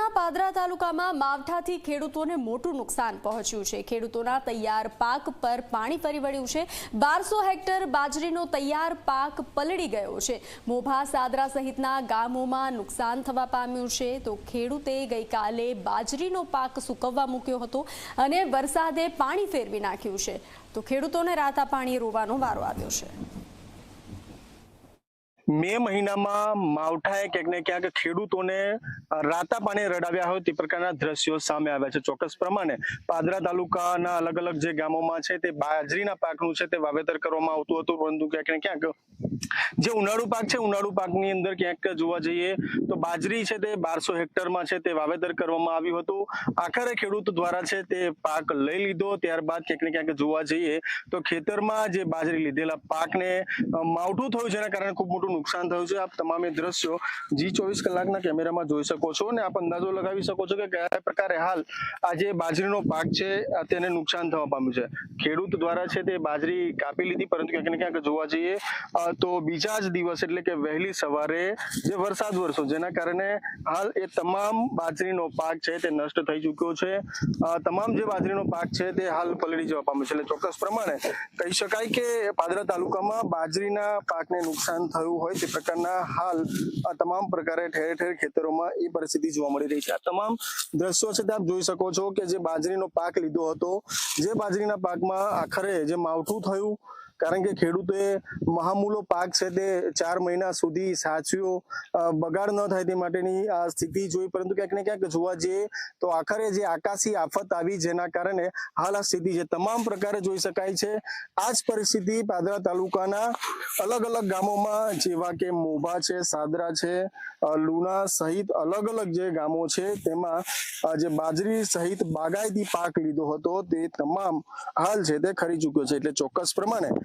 વડોદરાના પાદરા તાલુકામાં માવઠાથી ખેડૂતોને મોટું નુકસાન પહોંચ્યું છે. ખેડૂતોના તૈયાર પાક પર પાણી ફરી વળ્યું છે. બારસો હેક્ટર બાજરીનો તૈયાર પાક પલળી ગયો છે. મોભા સાદરા સહિતના ગામોમાં નુકસાન થવા પામ્યું છે. તો ખેડૂતે ગઈકાલે બાજરીનો પાક સુકવવા મૂક્યો હતો અને વરસાદે પાણી ફેરવી નાખ્યું છે. તો ખેડૂતોને રાતા પાણી રોવાનો વારો આવ્યો છે. મે મહિનામાં માવઠાએ ક્યાંક ને ક્યાંક ખેડૂતોને રાતા પાણી રડાવ્યા હોય તે પ્રકારના દ્રશ્યો સામે આવ્યા છે. ચોક્કસ પ્રમાણે પાદરા તાલુકાના અલગ અલગ જે ગામોમાં છે તે બાજરીના પાકનું છે તે વાવેતર કરવામાં આવતું હતું, પરંતુ ક્યાંક ને ક્યાંક જે ઉનાળુ પાક છે, ઉનાળુ પાકની અંદર ક્યાંક જોવા જઈએ તો બાજરી છે તે બારસો હેક્ટરમાં છે તે વાવેતર કરવામાં આવ્યું હતું. આખરે ખેડૂત દ્વારા છે તે પાક લઈ લીધો. ત્યારબાદ ક્યાંક ને ક્યાંક જોવા જઈએ તો ખેતરમાં જે બાજરી લીધેલા પાકને માવઠું થયું જેના કારણે ખૂબ મોટું નુકસાન થયું છે. આપ તમામે દ્રશ્યો જી ચોવીસ કલાકના કેમેરામાં જોઈ શકો છો અને આપ અંદાજો લગાવી શકો છો કે કયા પ્રકારે હાલ આ જે બાજરીનો પાક છે તેને નુકસાન થવા પામ્યું છે. ખેડૂત દ્વારા છે તે બાજરી કાપી લીધી, પરંતુ ક્યાંક ને ક્યાંક જોવા જઈએ તો બીજા જ દિવસ એટલે કે વહેલી સવારે જે વરસાદ વરસો જેના કારણે હાલ એ તમામ બાજરીનો પાક છે તે નષ્ટ થઈ ચૂક્યો છે. તમામ જે બાજરીનો પાક છે તે હાલ પલળી જવા પામ્યો છે. એટલે ચોક્કસ પ્રમાણે કહી શકાય કે પાદરા તાલુકામાં બાજરીના પાકને નુકસાન થયું હોય તે પ્રકારના હાલ આ તમામ પ્રકારે ઠેર ઠેર ખેતરોમાં એ પરિસ્થિતિ જોવા મળી રહી છે. આ તમામ દ્રશ્યો છે તે આપ જોઈ શકો છો કે જે બાજરીનો પાક લીધો હતો, જે બાજરીના પાકમાં આખરે જે માવઠું થયું કારણ કે ખેડૂતોએ મહામૂલો પાક છે તે ચાર મહિના સુધી સાચવ્યો બગાડ ન થાય તે માટેની આ સ્થિતિ જોઈ, પરંતુ ક્યાંક ને ક્યાંક જોવા જઈએ તો આખરે જે આકાશી આફત આવી જેના કારણે હાલ આ સ્થિતિ છે. તમામ પ્રકારે જોઈ શકાય છે. આ જ પરિસ્થિતિ પાદરા તાલુકાના અલગ અલગ ગામોમાં જેવા કે મોભા છે, સાદરા છે લુણા સહિત અલગ અલગ જે ગામો છે તેમાં જે બાજરી સહિત બાગાયતી પાક લીધો હતો તે તમામ હાલ છે તે ખરી ચૂક્યો છે. એટલે ચોક્કસ પ્રમાણે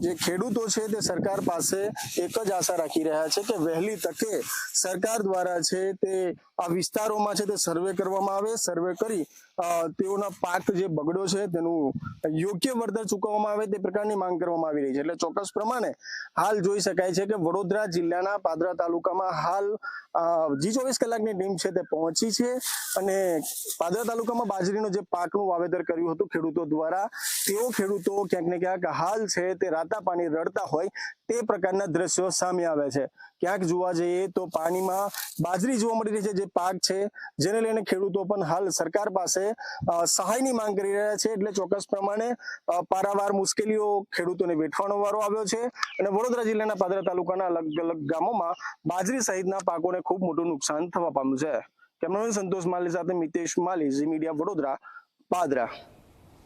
જે ખેડૂતો છે તે સરકાર પાસે એક જ આશા રાખી રહ્યા છે કે વહેલી તકે સરકાર દ્વારા છે તે આ વિસ્તારોમાં છે તે સર્વે કરવામાં આવે, સર્વે કરી તેઓના પાક જે બગડો છે તેનું યોગ્ય વળતર ચૂકવવામાં આવે તે પ્રકારની માંગ કરવામાં આવી રહી છે. એટલે ચોક્કસ પ્રમાણે હાલ જોઈ શકાય છે કે વડોદરા જિલ્લાના પાદરા તાલુકામાં હાલ જી ચોવીસ કલાકની ટીમ છે તે પહોંચી છે અને પાદરા તાલુકામાં બાજરીનો જે પાકનું વાવેતર કર્યું હતું ખેડૂતો દ્વારા, તેઓ ખેડૂતો ક્યાંક ને ક્યાંક હાલ છે તે રાતા પાણી રડતા હોય તે પ્રકારના દ્રશ્યો સામે આવે છે. ક્યાંક જોવા જઈએ તો પાણીમાં બાજરી જોવા મળી રહી છે, જે પાક છે, જેને લઈને ખેડૂતો પણ હાલ સરકાર પાસે સહાયની માંગ કરી રહ્યા છે. એટલે ચોક્કસ પ્રમાણે પારાવાર મુશ્કેલીઓ ખેડૂતોને વેઠવાનો વારો આવ્યો છે અને વડોદરા જિલ્લાના પાદરા તાલુકાના અલગ અલગ ગામોમાં બાજરી સહિતના પાકોને ખૂબ મોટું નુકસાન થવા પામ્યું છે. કેમેરામેન સંતોષ માલી સાથે મિતેશ માલી ઝી મીડિયા વડોદરા, પાદરા.